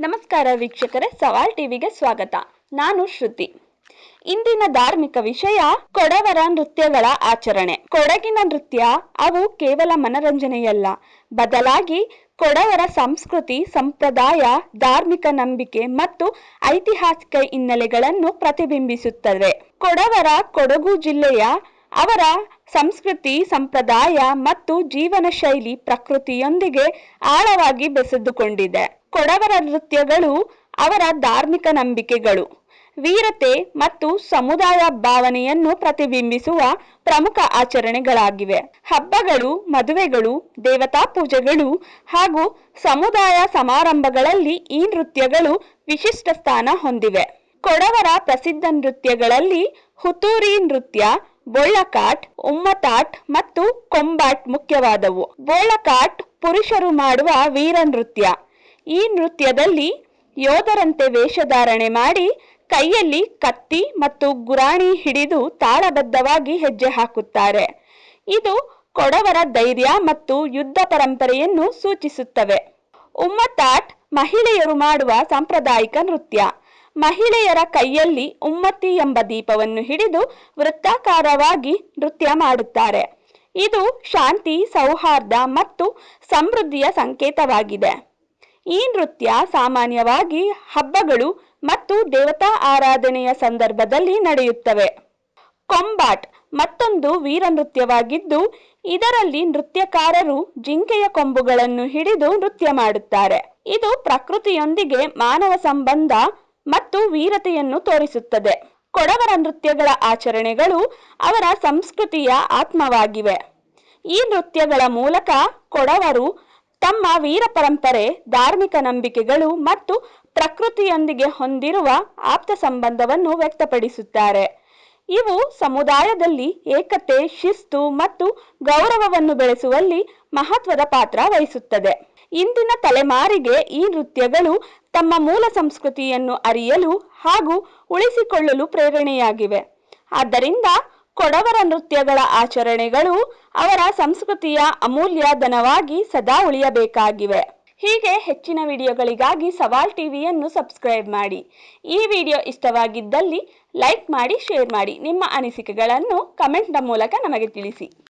ನಮಸ್ಕಾರ ವೀಕ್ಷಕರೇ, ಸವಾಲ್ ಟಿವಿಗೆ ಸ್ವಾಗತ. ನಾನು ಶ್ರುತಿ. ಇಂದಿನ ಧಾರ್ಮಿಕ ವಿಷಯ ಕೊಡವರ ನೃತ್ಯಗಳ ಆಚರಣೆ. ಕೊಡಗಿನ ನೃತ್ಯ, ಅವು ಕೇವಲ ಮನರಂಜನೆಯಲ್ಲ. ಬದಲಾಗಿ ಕೊಡವರ ಸಂಸ್ಕೃತಿ, ಸಂಪ್ರದಾಯ, ಧಾರ್ಮಿಕ ನಂಬಿಕೆ ಮತ್ತು ಐತಿಹಾಸಿಕ ಹಿನ್ನೆಲೆಗಳನ್ನು ಪ್ರತಿಬಿಂಬಿಸುತ್ತದೆ ಕೊಡವರ ಕೊಡಗು ಜಿಲ್ಲೆಯ ಅವರ ಸಂಸ್ಕೃತಿ, ಸಂಪ್ರದಾಯ ಮತ್ತು ಜೀವನ ಶೈಲಿ ಪ್ರಕೃತಿಯೊಂದಿಗೆ ಆಳವಾಗಿ ಬೆಸೆದುಕೊಂಡಿದೆ. ಕೊಡವರ ನೃತ್ಯಗಳು ಅವರ ಧಾರ್ಮಿಕ ನಂಬಿಕೆಗಳು. ವೀರತೆ ಮತ್ತು ಸಮುದಾಯ ಭಾವನೆಯನ್ನು ಪ್ರತಿಬಿಂಬಿಸುವ ಪ್ರಮುಖ ಆಚರಣೆಗಳಾಗಿವೆ. ಹಬ್ಬಗಳು, ಮದುವೆಗಳು, ದೇವತಾ ಪೂಜೆಗಳು ಹಾಗೂ ಸಮುದಾಯ ಸಮಾರಂಭಗಳಲ್ಲಿ ಈ ನೃತ್ಯಗಳು ವಿಶಿಷ್ಟ ಸ್ಥಾನ ಹೊಂದಿವೆ. ಕೊಡವರ ಪ್ರಸಿದ್ಧ ನೃತ್ಯಗಳಲ್ಲಿ ಹುತೂರಿ ನೃತ್ಯ ಬೊಳ್ಳಕಾಟ್ ಉಮ್ಮತಾಟ್ ಮತ್ತು ಕೊಂಬಾಟ್ ಮುಖ್ಯವಾದವು. ಬೋಳಕಾಟ್ ಪುರುಷರು ಮಾಡುವ ವೀರ ನೃತ್ಯ. ಈ ನೃತ್ಯದಲ್ಲಿ ಯೋಧರಂತೆ ವೇಷಧಾರಣೆ ಮಾಡಿ ಕೈಯಲ್ಲಿ ಕತ್ತಿ ಮತ್ತು ಗುರಾಣಿ ಹಿಡಿದು ತಾಳಬದ್ಧವಾಗಿ ಹೆಜ್ಜೆ ಹಾಕುತ್ತಾರೆ. ಇದು ಕೊಡವರ ಧೈರ್ಯ ಮತ್ತು ಯುದ್ಧ ಪರಂಪರೆಯನ್ನು ಸೂಚಿಸುತ್ತವೆ. ಉಮ್ಮತಾಟ್ ಮಹಿಳೆಯರು ಮಾಡುವ ಸಾಂಪ್ರದಾಯಿಕ ನೃತ್ಯ. ಮಹಿಳೆಯರ ಕೈಯಲ್ಲಿ ಉಮ್ಮತ್ತಿ ಎಂಬ ದೀಪವನ್ನು ಹಿಡಿದು ವೃತ್ತಾಕಾರವಾಗಿ ನೃತ್ಯ ಮಾಡುತ್ತಾರೆ. ಇದು ಶಾಂತಿ, ಸೌಹಾರ್ದ ಮತ್ತು ಸಮೃದ್ಧಿಯ ಸಂಕೇತವಾಗಿದೆ. ಈ ನೃತ್ಯ ಸಾಮಾನ್ಯವಾಗಿ ಹಬ್ಬಗಳು ಮತ್ತು ದೇವತಾ ಆರಾಧನೆಯ ಸಂದರ್ಭದಲ್ಲಿ ನಡೆಯುತ್ತವೆ. ಕೊಂಬಾಟ್ ಮತ್ತೊಂದು ವೀರ ನೃತ್ಯವಾಗಿದ್ದು, ಇದರಲ್ಲಿ ನೃತ್ಯಕಾರರು ಜಿಂಕೆಯ ಕೊಂಬುಗಳನ್ನು ಹಿಡಿದು ನೃತ್ಯ ಮಾಡುತ್ತಾರೆ. ಇದು ಪ್ರಕೃತಿಯೊಂದಿಗೆ ಮಾನವ ಸಂಬಂಧ ಮತ್ತು ವೀರತೆಯನ್ನು ತೋರಿಸುತ್ತದೆ. ಕೊಡವರ ನೃತ್ಯಗಳ ಆಚರಣೆಗಳು ಅವರ ಸಂಸ್ಕೃತಿಯ ಆತ್ಮವಾಗಿವೆ. ಈ ನೃತ್ಯಗಳ ಮೂಲಕ ಕೊಡವರು ತಮ್ಮ ವೀರ ಪರಂಪರೆ, ಧಾರ್ಮಿಕ ನಂಬಿಕೆಗಳು ಮತ್ತು ಪ್ರಕೃತಿಯೊಂದಿಗೆ ಹೊಂದಿರುವ ಆಪ್ತ ಸಂಬಂಧವನ್ನು ವ್ಯಕ್ತಪಡಿಸುತ್ತಾರೆ. ಇವು ಸಮುದಾಯದಲ್ಲಿ ಏಕತೆ, ಶಿಸ್ತು ಮತ್ತು ಗೌರವವನ್ನು ಬೆಳೆಸುವಲ್ಲಿ ಮಹತ್ವದ ಪಾತ್ರ ವಹಿಸುತ್ತದೆ. ಇಂದಿನ ತಲೆಮಾರಿಗೆ ಈ ನೃತ್ಯಗಳು ತಮ್ಮ ಮೂಲ ಸಂಸ್ಕೃತಿಯನ್ನು ಅರಿಯಲು ಹಾಗೂ ಉಳಿಸಿಕೊಳ್ಳಲು ಪ್ರೇರಣೆಯಾಗಿವೆ. ಆದ್ದರಿಂದ ಕೊಡವರ ನೃತ್ಯಗಳ ಆಚರಣೆಗಳು ಅವರ ಸಂಸ್ಕೃತಿಯ ಅಮೂಲ್ಯ ಧನವಾಗಿ ಸದಾ ಉಳಿಯಬೇಕಾಗಿವೆ. ಹೀಗೆ ಹೆಚ್ಚಿನ ವಿಡಿಯೋಗಳಿಗಾಗಿ ಸವಾಲ್ ಟಿವಿಯನ್ನು ಸಬ್ಸ್ಕ್ರೈಬ್ ಮಾಡಿ. ಈ ವಿಡಿಯೋ ಇಷ್ಟವಾಗಿದ್ದಲ್ಲಿ ಲೈಕ್ ಮಾಡಿ, ಶೇರ್ ಮಾಡಿ. ನಿಮ್ಮ ಅನಿಸಿಕೆಗಳನ್ನು ಕಮೆಂಟ್ನ ಮೂಲಕ ನಮಗೆ ತಿಳಿಸಿ.